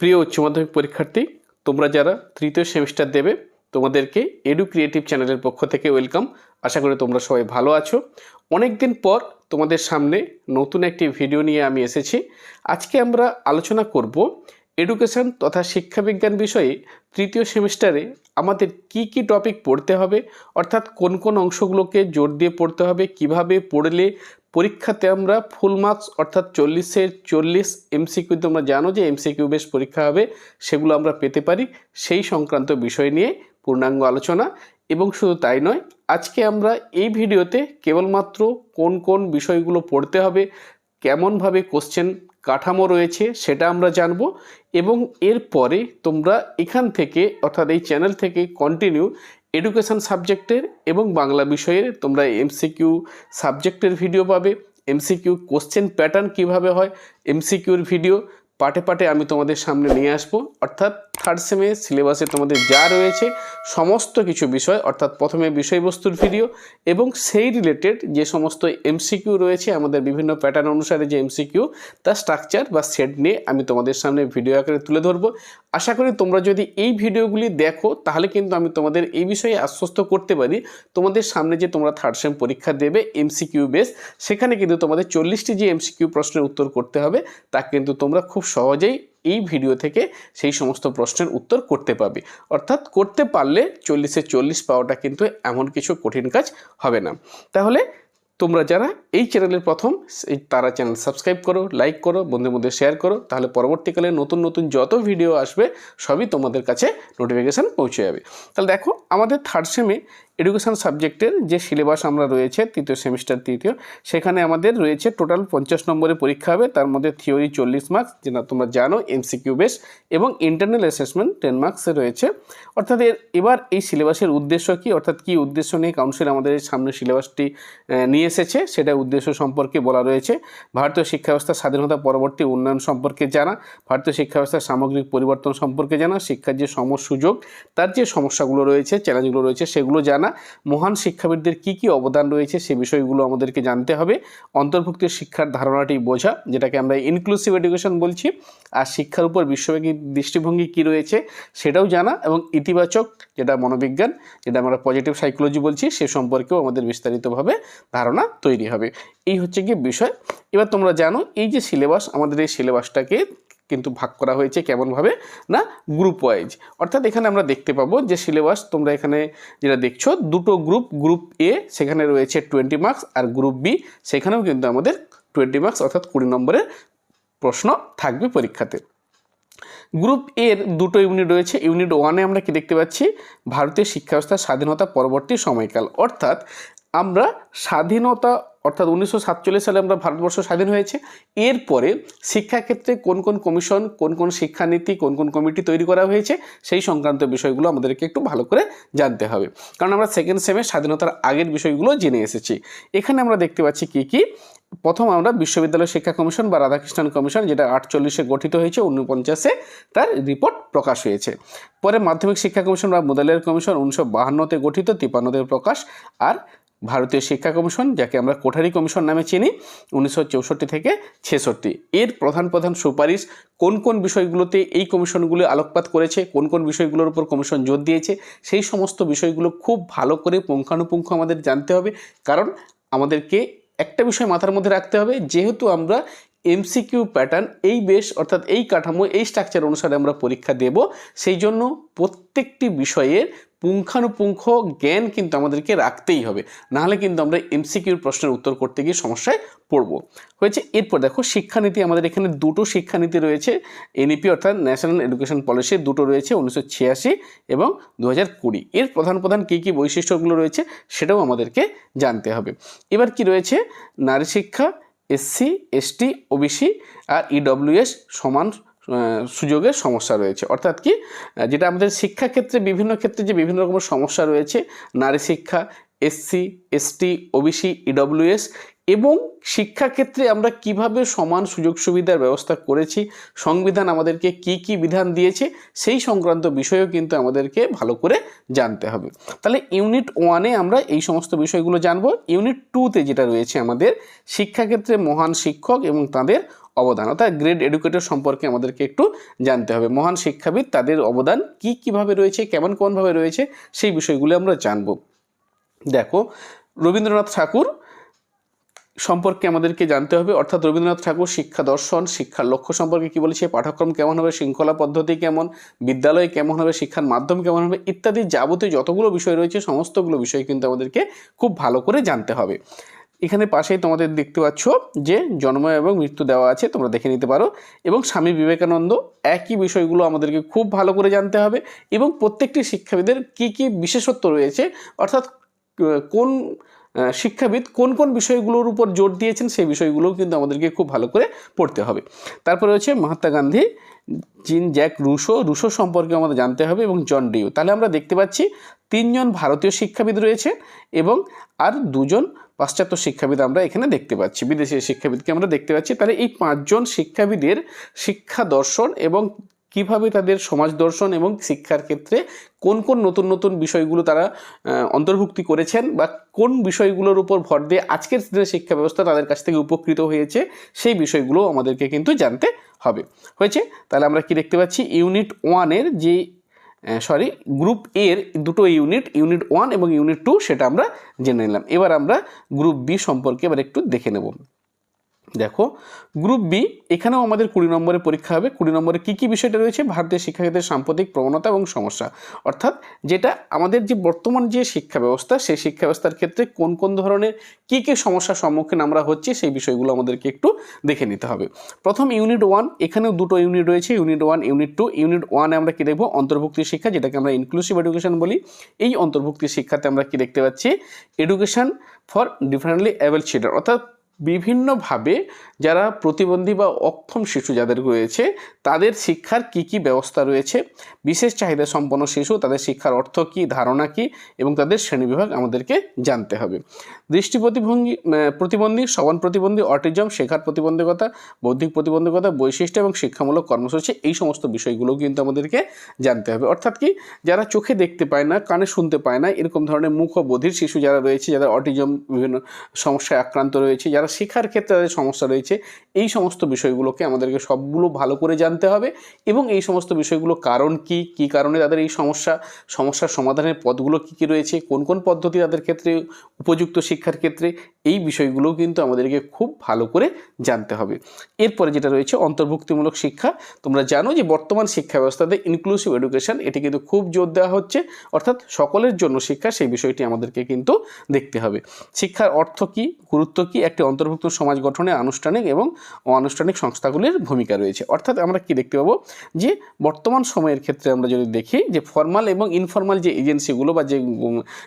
প্রিয় উচ্চ মাধ্যমিক পরীক্ষার্থী, তোমরা যারা তৃতীয় সেমিস্টার দেবে, তোমাদেরকে এডু ক্রিয়েটিভ চ্যানেলের পক্ষ থেকে ওয়েলকাম আশা করি তোমরা সবাই ভালো আছো। অনেক দিন পর তোমাদের সামনে নতুন একটি ভিডিও নিয়ে আমি এসেছি। আজকে আমরা আলোচনা করব এডুকেশন তথা শিক্ষাবিজ্ঞান বিষয়ে তৃতীয় সেমিস্টারে আমাদের কি কি টপিক পড়তে হবে, অর্থাৎ কোন কোন অংশগুলোকে জোর দিয়ে পড়তে হবে, কীভাবে পড়লে পরীক্ষাতে আমরা ফুল মার্কস অর্থাৎ চল্লিশের চল্লিশ এমসিকিউ তোমরা জানো যে এমসিকিউ বেশ পরীক্ষা হবে, সেগুলো আমরা পেতে পারি। সেই সংক্রান্ত বিষয় নিয়ে পূর্ণাঙ্গ আলোচনা। এবং শুধু তাই নয়, আজকে আমরা এই ভিডিওতে কেবলমাত্র কোন কোন বিষয়গুলো পড়তে হবে, কেমনভাবে কোশ্চেন কাঠামো রয়েছে সেটা আমরা জানব। এবং এরপরে তোমরা এখান থেকে, অর্থাৎ এই চ্যানেল থেকে কন্টিনিউ এডুকেশন সাবজেক্টের এবং বাংলা বিষয়ের তোমরা এমসিকিউ সাবজেক্টের ভিডিও পাবে। এমসিকিউ কোশ্চেন প্যাটার্ন কীভাবে হয়? এমসিকিউর ভিডিও পাটে পাটে আমি তোমাদের সামনে নিয়ে আসব। অর্থাৎ থার্ড সেমে সিলেবাসে তোমাদের যা রয়েছে, সমস্ত কিছু বিষয়, অর্থাৎ প্রথমে বিষয়বস্তুর ভিডিও এবং সেই রিলেটেড যে সমস্ত এমসিকিউ রয়েছে, আমাদের বিভিন্ন প্যাটার্ন অনুসারে যে এমসিকিউ তার স্ট্রাকচার বা সেট নিয়ে আমি তোমাদের সামনে ভিডিও আকারে তুলে ধরবো। আশা করি তোমরা যদি এই ভিডিওগুলি দেখো, তাহলে কিন্তু আমি তোমাদের এই বিষয়ে আশ্বস্ত করতে পারি। তোমাদের সামনে যে তোমরা থার্ড সেম পরীক্ষা দেবে এমসিকিউ বেস সেখানে কিন্তু তোমাদের চল্লিশটি যে এমসিকিউ প্রশ্নের উত্তর করতে হবে, তা কিন্তু তোমরা খুব সহজেই এই ভিডিও থেকে সেই সমস্ত প্রশ্নের উত্তর করতে পারবে। অর্থাৎ করতে পারলে চল্লিশে চল্লিশ পাওয়াটা কিন্তু এমন কিছু কঠিন কাজ হবে না। তাহলে তোমরা যারা এই চ্যানেলের প্রথম তারা চ্যানেল সাবস্ক্রাইব করো, লাইক করো, বন্ধুদের মধ্যে শেয়ার করো, তাহলে পরবর্তীকালে নতুন নতুন যত ভিডিও আসবে, সবই তোমাদের কাছে নোটিফিকেশান পৌঁছে যাবে। তাহলে দেখো, আমাদের থার্ড সেমে এডুকেশন সাবজেক্টের যে সিলেবাস আমরা রয়েছে, তৃতীয় সেমিস্টার তৃতীয়, সেখানে আমাদের রয়েছে টোটাল পঞ্চাশ নম্বরের পরীক্ষা হবে। তার মধ্যে থিওরি চল্লিশ মার্কস যেটা তোমরা জানো এমসিকিউ বেস এবং ইন্টারনাল অ্যাসেসমেন্ট টেন মার্কসে রয়েছে। অর্থাৎ এবার এই সিলেবাসের উদ্দেশ্য কী? অর্থাৎ কী উদ্দেশ্য নিয়ে কাউন্সিল আমাদের সামনে সিলেবাসটি নিয়ে এসেছে? সেটা উদ্দেশ্য সম্পর্কে বলা রয়েছে। ভারতীয় শিক্ষা ব্যবস্থার স্বাধীনতা পরবর্তী উন্নয়ন সম্পর্কে জানা, ভারতীয় শিক্ষা ব্যবস্থার সামগ্রিক পরিবর্তন সম্পর্কে জানা, শিক্ষার যে সম সুযোগ তার যে সমস্যাগুলো রয়েছে চ্যালেঞ্জগুলো রয়েছে, সেগুলো জানা মহান শিক্ষাবিদদের কি কি অবদান রয়েছে সে বিষয়গুলো আমাদেরকে জানতে হবে। অন্তর্ভুক্ত শিক্ষার ধারণাটি বোঝা, যেটাকে আমরা ইনক্লুসিভ এডুকেশন বলছি। আর শিক্ষার উপর বিশ্বব্যাপী দৃষ্টিভঙ্গি কি রয়েছে সেটাও জানা এবং ইতিবাচক যেটা মনোবিজ্ঞান, যেটা আমরা পজিটিভ সাইকোলজি বলছি, সে সম্পর্কেও আমাদের বিস্তারিতভাবে ধারণা তৈরি হবে। এই হচ্ছে কি বিষয়। এবার তোমরা জানো, এই যে সিলেবাস আমাদের এই সিলেবাসটাকে কিন্তু ভাগ করা হয়েছে কেমনভাবে? না গ্রুপ ওয়াইজ অর্থাৎ এখানে আমরা দেখতে পাবো যে সিলেবাস তোমরা এখানে যেটা দেখছ, দুটো গ্রুপ গ্রুপ এ সেখানে রয়েছে টোয়েন্টি মার্কস আর গ্রুপ বি সেখানেও কিন্তু আমাদের টোয়েন্টি মার্কস অর্থাৎ কুড়ি নম্বরের প্রশ্ন থাকবে পরীক্ষাতে। গ্রুপ এর দুটো ইউনিট রয়েছে ইউনিট ওয়ানে আমরা কি দেখতে পাচ্ছি? ভারতীয় শিক্ষা ব্যবস্থার স্বাধীনতা পরবর্তী সময়কাল। অর্থাৎ আমরা স্বাধীনতা অর্থাৎ উনিশশো সাতচল্লিশ সালে আমরা ভারতবর্ষ স্বাধীন হয়েছে। এরপরে শিক্ষাক্ষেত্রে কোন কোন কমিশন, কোন কোন শিক্ষানীতি, কোন কোন কমিটি তৈরি করা হয়েছে, সেই সংক্রান্ত বিষয়গুলো আমাদেরকে একটু ভালো করে জানতে হবে। কারণ আমরা সেকেন্ড সেমে স্বাধীনতার আগের বিষয়গুলো জেনে এসেছি। এখানে আমরা দেখতে পাচ্ছি কি কি? প্রথম আমরা বিশ্ববিদ্যালয় শিক্ষা কমিশন বা রাধাকৃষ্ণন কমিশন, যেটা আটচল্লিশে গঠিত হয়েছে উনপঞ্চাশে তার রিপোর্ট প্রকাশ হয়েছে। পরে মাধ্যমিক শিক্ষা কমিশন বা মুদালিয়ার কমিশন, উনিশশো বাহান্নতে গঠিত তিপান্নতে প্রকাশ, আর ভারতীয় শিক্ষা কমিশন, যাকে আমরা কোঠারি কমিশন নামে চিনি, উনিশশো চৌষট্টি থেকে ছেষট্টি। এর প্রধান প্রধান সুপারিশ, কোন কোন বিষয়গুলোতে এই কমিশনগুলো আলোকপাত করেছে, কোন কোন বিষয়গুলোর উপর কমিশন জোর দিয়েছে, সেই সমস্ত বিষয়গুলো খুব ভালো করে পুঙ্খানুপুঙ্খ আমাদের জানতে হবে। কারণ আমাদেরকে একটা বিষয় মাথার মধ্যে রাখতে হবে, যেহেতু আমরা এমসিকিউ প্যাটার্ন এই বেশ অর্থাৎ এই কাঠামো, এই স্ট্রাকচার অনুসারে আমরা পরীক্ষা দেব, সেই জন্য প্রত্যেকটি বিষয়ের পুঙ্খানুপুঙ্খ জ্ঞান কিন্তু আমাদেরকে রাখতেই হবে। নাহলে কিন্তু আমরা এমসিকিউর প্রশ্নের উত্তর করতে গিয়ে সমস্যায় পড়ব। হয়েছে এরপর দেখো শিক্ষানীতি আমাদের এখানে দুটো শিক্ষানীতি রয়েছে। এনইপি অর্থাৎ ন্যাশনাল এডুকেশন পলিসি দুটো রয়েছে উনিশশো ছিয়াশি এবং দু কুড়ি। এর প্রধান প্রধান কী কী বৈশিষ্ট্যগুলো রয়েছে সেটাও আমাদেরকে জানতে হবে। এবার কি রয়েছে? নারী শিক্ষা এসসি এসটি ওবিসি আর ইডব্লিউএস সমান আহ, সুযোগের সমস্যা রয়েছে। অর্থাৎ কি যেটা আমাদের শিক্ষাক্ষেত্রে বিভিন্ন ক্ষেত্রে যে বিভিন্ন রকমের সমস্যা রয়েছে, নারী শিক্ষা, এসসি, এসটি, ওবিসি, ইডব্লিউএস এবং শিক্ষাক্ষেত্রে আমরা কীভাবে সমান সুযোগ সুবিধার ব্যবস্থা করেছি, সংবিধান আমাদেরকে কি কি বিধান দিয়েছে, সেই সংক্রান্ত বিষয়েও কিন্তু আমাদেরকে ভালো করে জানতে হবে। তাহলে ইউনিট ওয়ানে আমরা এই সমস্ত বিষয়গুলো জানব। ইউনিট টুতে যেটা রয়েছে আমাদের, শিক্ষাক্ষেত্রে মহান শিক্ষক এবং তাদের অবদান। অর্থাৎ গ্রেট এডুকেটর সম্পর্কে আমাদেরকে একটু জানতে হবে। মহান শিক্ষাবিদ তাদের অবদান কি কীভাবে রয়েছে, কেমন কোনভাবে রয়েছে, সেই বিষয়গুলো আমরা জানব। দেখো, রবীন্দ্রনাথ ঠাকুর সম্পর্কে আমাদেরকে জানতে হবে। অর্থাৎ রবীন্দ্রনাথ ঠাকুর শিক্ষা দর্শন, শিক্ষার লক্ষ্য সম্পর্কে কি বলেছে, পাঠ্যক্রম কেমন হবে, শৃঙ্খলা পদ্ধতি কেমন, বিদ্যালয় কেমন হবে, শিক্ষার মাধ্যম কেমন হবে, ইত্যাদি যাবতীয় যতগুলো বিষয় রয়েছে, সমস্তগুলো বিষয় কিন্তু আমাদেরকে খুব ভালো করে জানতে হবে। এখানে পাশেই তোমাদের দেখতে পাচ্ছ যে জন্ম এবং মৃত্যু দেওয়া আছে, তোমরা দেখে নিতে পারো। এবং স্বামী বিবেকানন্দ একই বিষয়গুলো আমাদেরকে খুব ভালো করে জানতে হবে এবং প্রত্যেকটি শিক্ষাবিদের কি কি বিশেষত্ব রয়েছে, অর্থাৎ কোন শিক্ষাবিদ কোন কোন বিষয়গুলোর উপর জোর দিয়েছেন সেই বিষয়গুলোও কিন্তু আমাদেরকে খুব ভালো করে পড়তে হবে। তারপরে হচ্ছে মহাত্মা গান্ধী জিন জ্যাক রুশো রুশো সম্পর্কে আমাদের জানতে হবে এবং জন ডিউ। তাহলে আমরা দেখতে পাচ্ছি তিনজন ভারতীয় শিক্ষাবিদ রয়েছে এবং আর দুজন পাশ্চাত্য শিক্ষাবিদ আমরা এখানে দেখতে পাচ্ছি, বিদেশি শিক্ষাবিদকে আমরা দেখতে পাচ্ছি। তাহলে এই পাঁচজন শিক্ষাবিদের শিক্ষা দর্শন এবং কীভাবে তাদের সমাজ দর্শন এবং শিক্ষার ক্ষেত্রে কোন কোন নতুন নতুন বিষয়গুলো তারা অন্তর্ভুক্তি করেছেন বা কোন বিষয়গুলোর উপর ভর দিয়ে আজকের দিনের শিক্ষা ব্যবস্থা তাদের কাছ থেকে উপকৃত হয়েছে, সেই বিষয়গুলো আমাদেরকে কিন্তু জানতে হবে। হয়েছে? তাহলে আমরা কি দেখতে পাচ্ছি? ইউনিট ওয়ানের যে সরি গ্রুপ এর দুটো ইউনিট ইউনিট ওয়ান এবং ইউনিট টু সেটা আমরা জেনে নিলাম। এবার আমরা গ্রুপ বি সম্পর্কে এবার একটু দেখে নেব। দেখো গ্রুপ বি এখানেও আমাদের কুড়ি নম্বরের পরীক্ষা হবে। কুড়ি নম্বরে কী কী বিষয়টা রয়েছে? ভারতীয় শিক্ষাক্ষেত্রের সাম্প্রতিক প্রবণতা এবং সমস্যা। অর্থাৎ যেটা আমাদের যে বর্তমান যে শিক্ষা ব্যবস্থা, সেই শিক্ষা ব্যবস্থার ক্ষেত্রে কোন কোন ধরনের কী কী সমস্যার সম্মুখীন আমরা হচ্ছি, সেই বিষয়গুলো আমাদেরকে একটু দেখে নিতে হবে। প্রথম ইউনিট ওয়ান এখানেও দুটো ইউনিট রয়েছে। Unit one unit two unit ওয়ানে আমরা কী দেখব? অন্তর্ভুক্তি শিক্ষা, যেটাকে আমরা ইনক্লুসিভ এডুকেশন বলি। এই অন্তর্ভুক্তি শিক্ষাতে আমরা কি দেখতে পাচ্ছি? Education for differently abled children অর্থাৎ বিভিন্নভাবে যারা প্রতিবন্ধী বা অক্ষম শিশু যাদের রয়েছে, তাদের শিক্ষার কি কি ব্যবস্থা রয়েছে, বিশেষ চাহিদা সম্পন্ন শিশু, তাদের শিক্ষার অর্থ কী, ধারণা কী, এবং তাদের শ্রেণীবিভাগ আমাদেরকে জানতে হবে। দৃষ্টি প্রতিভঙ্গি প্রতিবন্ধী শ্রবণ প্রতিবন্ধী, অটিজম, শেখার প্রতিবন্ধকতা, বৌদ্ধিক প্রতিবন্ধকতা, বৈশিষ্ট্য এবং শিক্ষামূলক কর্মসূচি, এই সমস্ত বিষয়গুলো কিন্তু আমাদেরকে জানতে হবে। অর্থাৎ কি, যারা চোখে দেখতে পায় না, কানে শুনতে পায় না, এরকম ধরনের মুখ ও বধির শিশু যারা রয়েছে যারা অটিজম বিভিন্ন সমস্যায় আক্রান্ত রয়েছে, যারা শেখার ক্ষেত্রে তাদের সমস্যা রয়েছে। এই সমস্ত বিষয়গুলোকে আমাদেরকে সবগুলো ভালো করে জানতে হবে এবং এই সমস্ত বিষয়গুলো কারণ কি? কি কারণে তাদের এই সমস্যা? সমস্যার সমাধানের পথগুলো কি, কী রয়েছে? কোন কোন পদ্ধতি তাদের ক্ষেত্রে উপযুক্ত শিক্ষার ক্ষেত্রে? এই বিষয়গুলোও কিন্তু আমাদেরকে খুব ভালো করে জানতে হবে। এরপরে যেটা রয়েছে, অন্তর্ভুক্তিমূলক শিক্ষা। তোমরা জানো যে বর্তমান শিক্ষা ব্যবস্থাতে ইনক্লুসিভ এডুকেশন এটি কিন্তু খুব জোর দেওয়া হচ্ছে। অর্থাৎ সকলের জন্য শিক্ষা, সেই বিষয়টি আমাদেরকে কিন্তু দেখতে হবে। শিক্ষার অর্থ কী, গুরুত্ব কী, একটি অন্তর্ভুক্ত সমাজ গঠনে আনুষ্ঠানিক এবং অনানুষ্ঠানিক সংস্থাগুলির ভূমিকা রয়েছে। অর্থাৎ আমরা কি দেখতে পাবো যে বর্তমান সময়ের ক্ষেত্রে আমরা যদি দেখি যে ফর্মাল এবং ইনফর্মাল যে এজেন্সিগুলো বা যে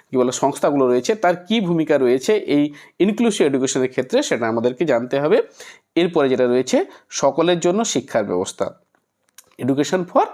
কী বলে, সংস্থাগুলো রয়েছে, তার কি ভূমিকা রয়েছে এই ইনক্লুসিভ এডুকেশনের ক্ষেত্রে সেটা আমাদেরকে জানতে হবে। এরপরে যেটা রয়েছে, সকলের জন্য শিক্ষার ব্যবস্থা। এডুকেশন ফর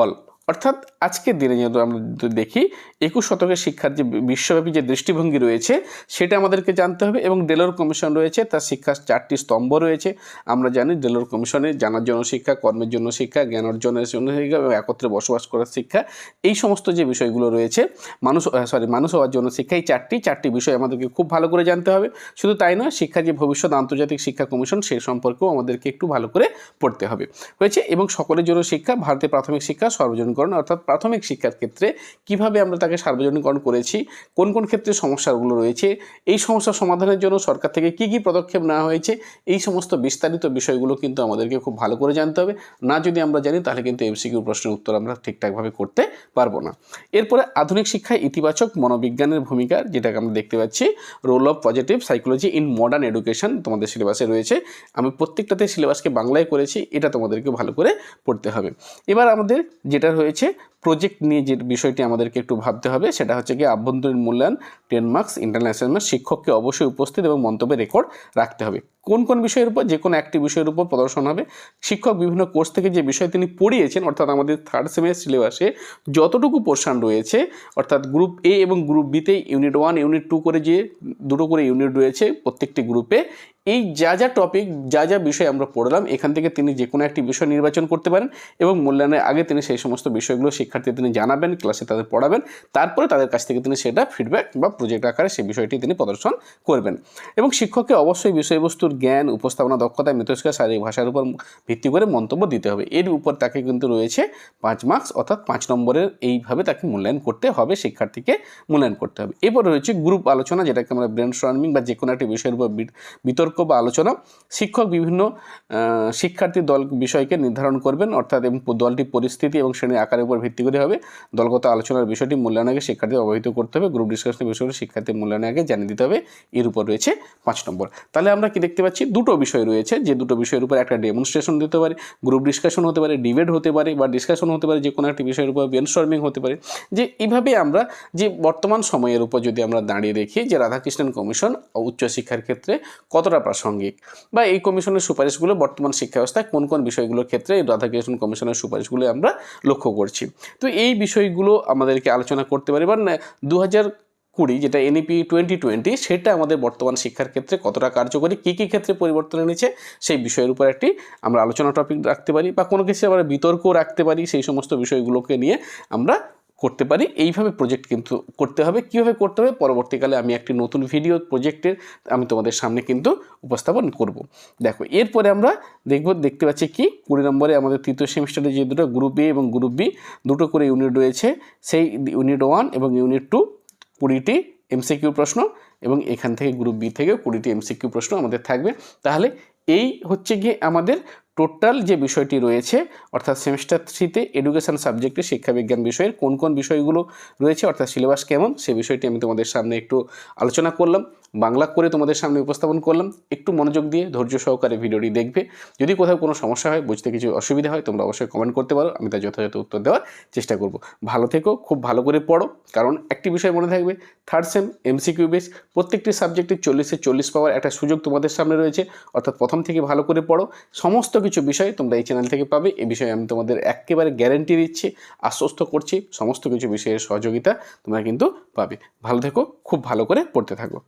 অল অর্থাৎ আজকের দিনে যেহেতু আমরা দেখি, একুশ শতকের শিক্ষার যে বিশ্বব্যাপী যে দৃষ্টিভঙ্গি রয়েছে, সেটা আমাদেরকে জানতে হবে এবং ডেলোর কমিশন রয়েছে, তার শিক্ষার চারটি স্তম্ভ রয়েছে। আমরা জানি ডেলোর কমিশনে জানার জন্য শিক্ষা, কর্মের জন্য শিক্ষা, জ্ঞান অর্জনের জন্য শিক্ষা এবং একত্রে বসবাস করার শিক্ষা, এই সমস্ত যে বিষয়গুলো রয়েছে, মানুষ সরি মানুষ হওয়ার জন্য শিক্ষা, এই চারটি চারটি বিষয় আমাদেরকে খুব ভালো করে জানতে হবে। শুধু তাই নয়, শিক্ষার যে ভবিষ্যৎ আন্তর্জাতিক শিক্ষা কমিশন সেই সম্পর্কেও আমাদেরকে একটু ভালো করে পড়তে হবে। হয়েছে এবং সকলের জন্য শিক্ষা, ভারতের প্রাথমিক শিক্ষা সর্বজনীকরণ অর্থাৎ প্রাথমিক শিক্ষার ক্ষেত্রে কীভাবে আমরা তাকে সার্বজনীকরণ করেছি, কোন কোন ক্ষেত্রে সমস্যাগুলো রয়েছে, এই সমস্যার সমাধানের জন্য সরকার থেকে কি কি পদক্ষেপ নেওয়া হয়েছে, এই সমস্ত বিস্তারিত বিষয়গুলো কিন্তু আমাদেরকে খুব ভালো করে জানতে হবে। না যদি আমরা জানি, তাহলে কিন্তু এমসিকিউ প্রশ্নের উত্তর আমরা ঠিকঠাকভাবে করতে পারব না। এরপরে আধুনিক শিক্ষায় ইতিবাচক মনোবিজ্ঞানের ভূমিকা, যেটাকে আমরা দেখতে পাচ্ছি role of positive psychology in modern education তোমাদের সিলেবাসে রয়েছে। আমি প্রত্যেকটাতে সিলেবাসকে বাংলায় করেছি, এটা তোমাদেরকে ভালো করে পড়তে হবে। এবার আমাদের যেটা প্রজেক্ট নিয়ে যে বিষয়টি আমাদেরকে একটু ভাবতে হবে, সেটা হচ্ছে কি আভ্যন্তরীণ মূল্যায়ন টেন মার্কস ইন্টারন্যাশনাল শিক্ষককে অবশ্যই উপস্থিত এবং মন্তব্যের রেকর্ড রাখতে হবে। কোন কোন বিষয়ের উপর, যে কোনো একটি বিষয়ের উপর প্রদর্শন হবে। শিক্ষক বিভিন্ন কোর্স থেকে যে বিষয় তিনি পড়িয়েছেন, অর্থাৎ আমাদের থার্ড সেমিস্টার সিলেবাসে যতটুকু পোর্শন রয়েছে, অর্থাৎ গ্রুপ এ এবং গ্রুপ বিতে ইউনিট ওয়ান ইউনিট টু করে যে, দুটো করে ইউনিট রয়েছে প্রত্যেকটি গ্রুপে এই যা যা টপিক যা যা বিষয় আমরা পড়লাম, এখান থেকে তিনি যে কোনো একটি বিষয় নির্বাচন করতে পারেন এবং মূল্যায়নের আগে তিনি সেই সমস্ত বিষয়গুলো শিক্ষার্থী তিনি জানাবেন ক্লাসে তাদের পড়াবেন, তারপরে তাদের কাছ থেকে তিনি সেটা ফিডব্যাক বা প্রজেক্ট আকারে সেই বিষয়টি তিনি প্রদর্শন করবেন। এবং শিক্ষককে অবশ্যই বিষয়বস্তুর জ্ঞান, উপস্থাপনা, দক্ষতা মিথস্কার শারীরিক ভাষার উপর ভিত্তি করে মন্তব্য দিতে হবে। এর উপর তাকে কিন্তু রয়েছে পাঁচ মার্কস অর্থাৎ পাঁচ নম্বরের এইভাবে তাকে মূল্যায়ন করতে হবে, শিক্ষার্থীকে মূল্যায়ন করতে হবে। এরপর রয়েছে গ্রুপ আলোচনা, যেটাকে আমরা ব্রেন বা যে কোনো একটি বিষয়ের উপর বি- বিতর্ক বা আলোচনা, শিক্ষক বিভিন্ন শিক্ষার্থী দল বিষয়কে নির্ধারণ করবেন, অর্থাৎ এবং দলটি পরিস্থিতি এবং শ্রেণির আকারের উপর ভিত্তি করে হবে। দলগত আলোচনার বিষয়টি মূল্যায়নের আগে শিক্ষার্থী অবহিত করতে হবে। গ্রুপ ডিসকাশনের বিষয়গুলো শিক্ষার্থী মূল্যায়নের আগে জানিয়ে দিতে হবে। এর উপর রয়েছে পাঁচ নম্বর। তাহলে আমরা কি দেখতে পাচ্ছি? দুটো বিষয় রয়েছে, যে দুটো বিষয়ের উপর একটা ডেমনস্ট্রেশন দিতে পারে গ্রুপ ডিসকাশন হতে পারে ডিবেট হতে পারে বা ডিসকাশন হতে পারে যে কোনো একটি বিষয়ের উপর ব্রেনস্টর্মিং হতে পারে। যে এইভাবে আমরা, যে বর্তমান সময়ের উপর যদি আমরা দাঁড়িয়ে দেখি যে রাধাকৃষ্ণন কমিশন উচ্চশিক্ষার ক্ষেত্রে কতটা প্রাসঙ্গিক? বা এই কমিশনের সুপারিশগুলো বর্তমান শিক্ষা ব্যবস্থায় কোন কোন বিষয়গুলোর ক্ষেত্রে এই রাধাকৃষ্ণন কমিশনের সুপারিশগুলো আমরা লক্ষ্য করছি? তো এই বিষয়গুলো আমাদেরকে আলোচনা করতে পারি। বা দু কুড়ি যেটা এনইপি টোয়েন্টি টোয়েন্টি সেটা আমাদের বর্তমান শিক্ষার ক্ষেত্রে কতটা কার্যকরী, কী কী ক্ষেত্রে পরিবর্তন এনেছে, সেই বিষয়ের উপর একটি আমরা আলোচনা টপিক রাখতে পারি। বা কোনো কিছু আমরা বিতর্কও রাখতে পারি, সেই সমস্ত বিষয়গুলোকে নিয়ে আমরা করতে পারি। এইভাবে প্রজেক্ট কিন্তু করতে হবে। কীভাবে করতে হবে? পরবর্তীকালে আমি একটি নতুন ভিডিও প্রজেক্টের আমি তোমাদের সামনে কিন্তু উপস্থাপন করব। দেখো, এরপরে আমরা দেখব, দেখতে পাচ্ছি কি? কুড়ি নম্বরে আমাদের তৃতীয় সেমিস্টারে যে দুটো গ্রুপ এ এবং গ্রুপ বি দুটো করে ইউনিট রয়েছে। সেই ইউনিট ওয়ান এবং ইউনিট টু কুড়িটি এমসিকিউ প্রশ্ন এবং এখান থেকে গ্রুপ বি থেকে কুড়িটি এমসিকিউ প্রশ্ন আমাদের থাকবে। তাহলে এই হচ্ছে গিয়ে আমাদের টোটাল যে বিষয়টি রয়েছে, অর্থাৎ সেমিস্টার থ্রিতে এডুকেশান সাবজেক্টে শিক্ষাবিজ্ঞান বিষয়ের কোন কোন বিষয়গুলো রয়েছে, অর্থাৎ সিলেবাস কেমন, সে বিষয়টি আমি তোমাদের সামনে একটু আলোচনা করলাম। বাংলা করে তোমাদের সামনে উপস্থাপন করলাম। একটু মনোযোগ দিয়ে ধৈর্য সহকারে ভিডিওটি দেখবে। যদি কোথাও কোনো সমস্যা হয়, বুঝতে কিছু অসুবিধা হয়, তোমরা অবশ্যই কমেন্ট করতে পারো। আমি তার যথাযথ উত্তর দেওয়ার চেষ্টা করব। ভালো থেকো, খুব ভালো করে পড়ো। কারণ একটি বিষয় মনে থাকবে থার্ড সেম এমসিকিউ বেস প্রত্যেকটি সাবজেক্টে চল্লিশে চল্লিশ পাওয়ার একটা সুযোগ তোমাদের সামনে রয়েছে। অর্থাৎ প্রথম থেকে ভালো করে পড়ো। সমস্ত কিছু বিষয় তোমরা এই চ্যানেল থেকে পাবে। এই বিষয়ে আমি তোমাদের একেবারে গ্যারেন্টি দিচ্ছি, আশ্বস্ত করছি। সমস্ত কিছু বিষয়ের সহযোগিতা তোমরা কিন্তু পাবে। ভালো থেকো, খুব ভালো করে পড়তে থাকো।